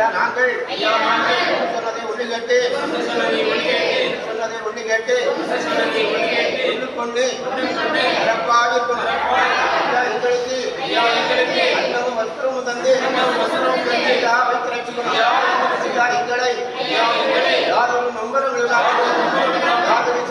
ஐயா நாங்கள் சொன்னதை ஒன்று கேட்டு சொன்னதை ஒன்று கேட்டு கொண்டு சிறப்பாக எங்களுக்கு அன்னமும் வஸ்திரமும் தந்து எங்களை யாரும் நம்பரங்கள் இல்லாமல் யாருடைய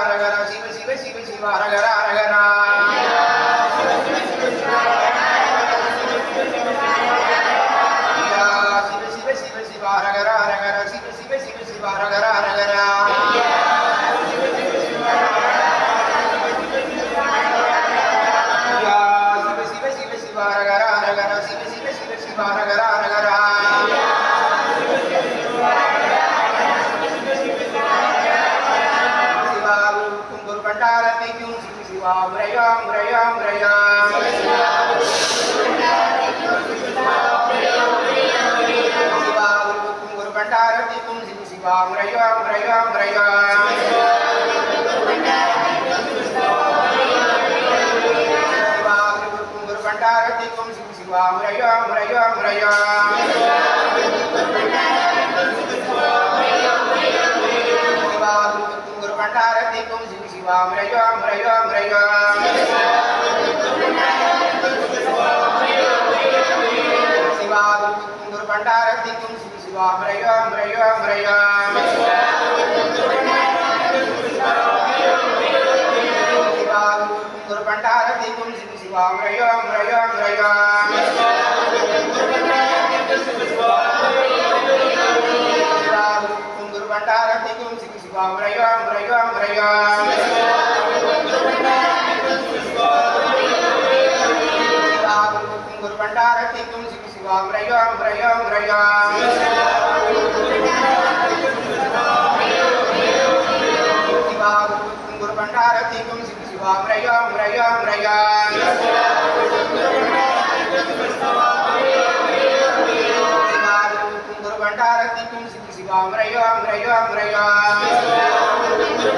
ஹரஹர சிவ சிவ சிவ சிவ ஹரஹர ஹரஹரா Para, para, para, para. வாமுரையோ முறையோ முறையோ ஒரு பண்டாரத்திற்கும் சிவ சிவா முறையோ முறையோ முறையோ சிவா ஒரு பண்டாரத்திற்கும் சிவ சிவா முறையோ முறையோ பண்டாரத்தைக்கும் சிவாம் ரயாம் ரயாம் ரயாம் சிவாகுரு பண்டாரத்தைக்கும் சிவாம் ரயாம் ரயாம் ரயாம் சிவாகுரு பண்டாரத்தைக்கும் சிவாம் ரயாம் ரயாம் ரயாம்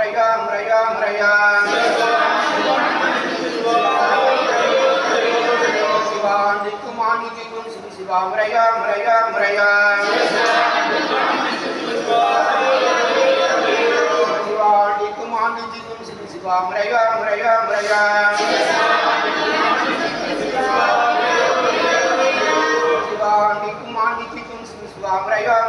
राम राम राम शिवाम दिक्कुमानि दिक्कुं शिव शिवाम राम राम राम शिवाम दिक्कुमानि दिक्कुं शिव शिवाम राम राम राम शिवाम दिक्कुमानि दिक्कुं शिव शिवाम राम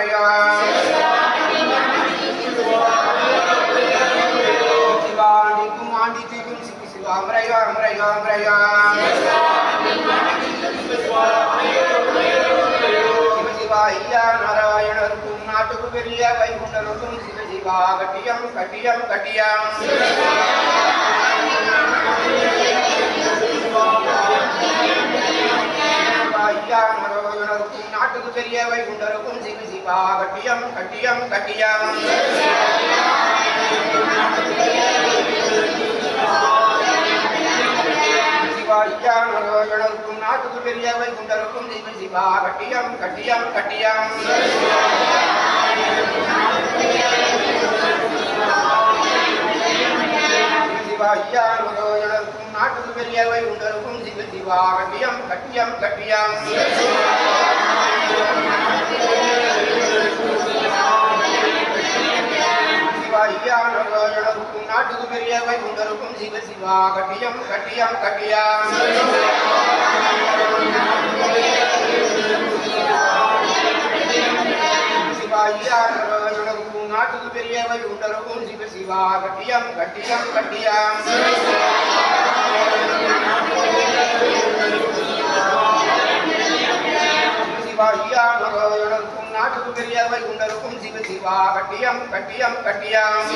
முறையா முறையா சிவா நிற்கும் ஆணிக்கும் சிவ சிவா முறையா முறையா முறையா சிவசிவா ஐயா நாராயணருக்கும் நாட்டுக்கு பெரிய வைகுண்டருக்கும் சிவசிவா கட்டியம் கட்டியம் கட்டியம் ஐயா நாராயணருக்கும் நாட்டுக்கு பெரிய வைகுண்டருக்கும் சிவசிவா கட்டியம் கட்டியம் கட்டியம். சிவா ஐயா நாராயணருக்கும் நாட்டுக்கு பெரிய வைகுண்டருக்கும் சிவசிவா கட்டியம் கட்டியம் கட்டியம். சிவா ஐயா நாராயணருக்கும் நாட்டுக்கு பெரிய வைகுண்டருக்கும் சிவசிவா கட்டியம் கட்டியம் கட்டியம். சிவா ஐயா நாராயணருக்கும் நாட்டுக்கு பெரிய வைகுண்டருக்கும் கட்டியம் கட்டியம் கட்டியம் சிவா ஐயா நாராயணருக்கும் நாட்டுக்கு பெரிய வைகுண்டருக்கும் கட்டியம் கட்டியம் கட்டியம். நாராயணருக்கும் நாட்டுக்கு உண்டருக்கும் சிவ சிவா கட்டியம் கட்டியம் கட்டியம்.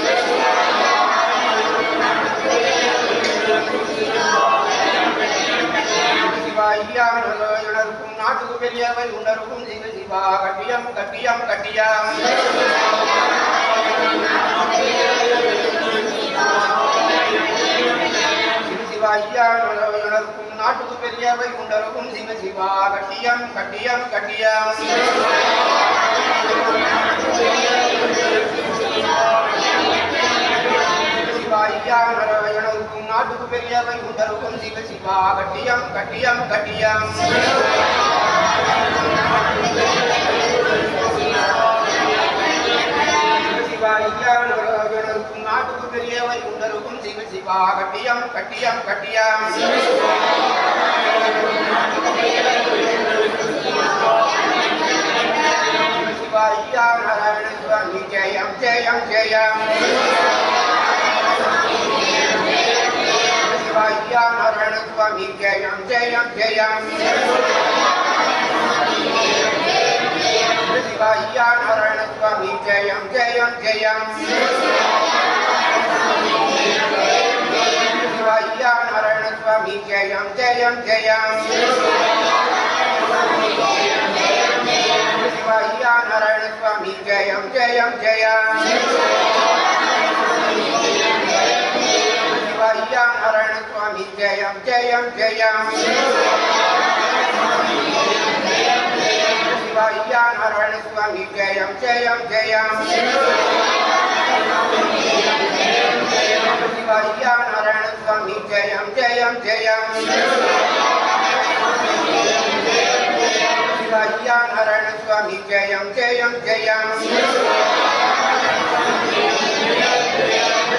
சிவா ஐயா நாராயணருக்கும் நாட்டுக்கு பெரிய வைகுண்டருக்கும் சிவசிவா கட்டியம் கட்டியம் கட்டியம். நாராயணருக்கும் நாட்டுக்கு பெரிய வைகுண்டருக்கும் சிவசிவா கட்டியம் கட்டியம் கட்டியம். சிவா ஐயா நாராயணருக்கும் நாட்டுக்கு பெரிய வைகுண்டருக்கும் சிவசிவா கட்டியம் கட்டியம் கட்டியம். வைகுண்டருக்கும் சிவசிவா கட்டியம் கட்டியம் கட்டியம் சிவா ஐயா நாராயண சுவாமி ஜெயம் ஜெயம் ஜெயம் சிவா ஐயா நாராயண சுவாமி ஜெயம் ஜெயம் ஜெயம் சிவா ஐயா நாராயண சுவாமி ஜெயம் ஜெயம் ஜெயம் शिवाय नारायण स्वामी जयम जय जय नारायण स्वामी जयम जयम जयम नारायण स्वामी जयम जयम जयम नारायण स्वामी जयम जयम जयम జయం జయం. శివయ్యా నారాయణ స్వామి జయం జయం జయం.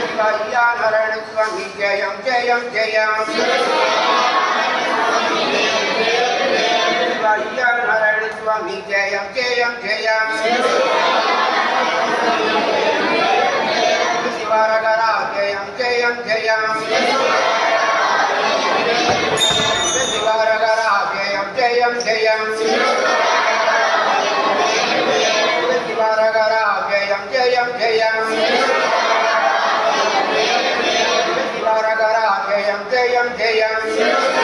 శివయ్యా నారాయణ స్వామి జయం జయం జయం. శివయ్యా స్వామి జయం జయం జయం. శివరగరా జయం జయం జయం. జయం జయం వరగర జయం జయం జయం వరగర జయం జయం జయం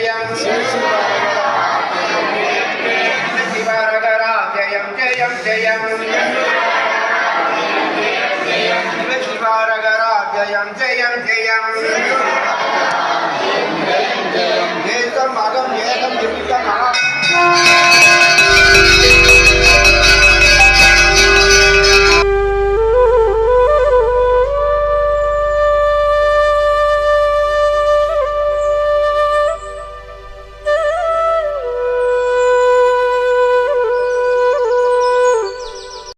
జయం శివరగర జయం జయం జయం శివరగర జయం జయం జయం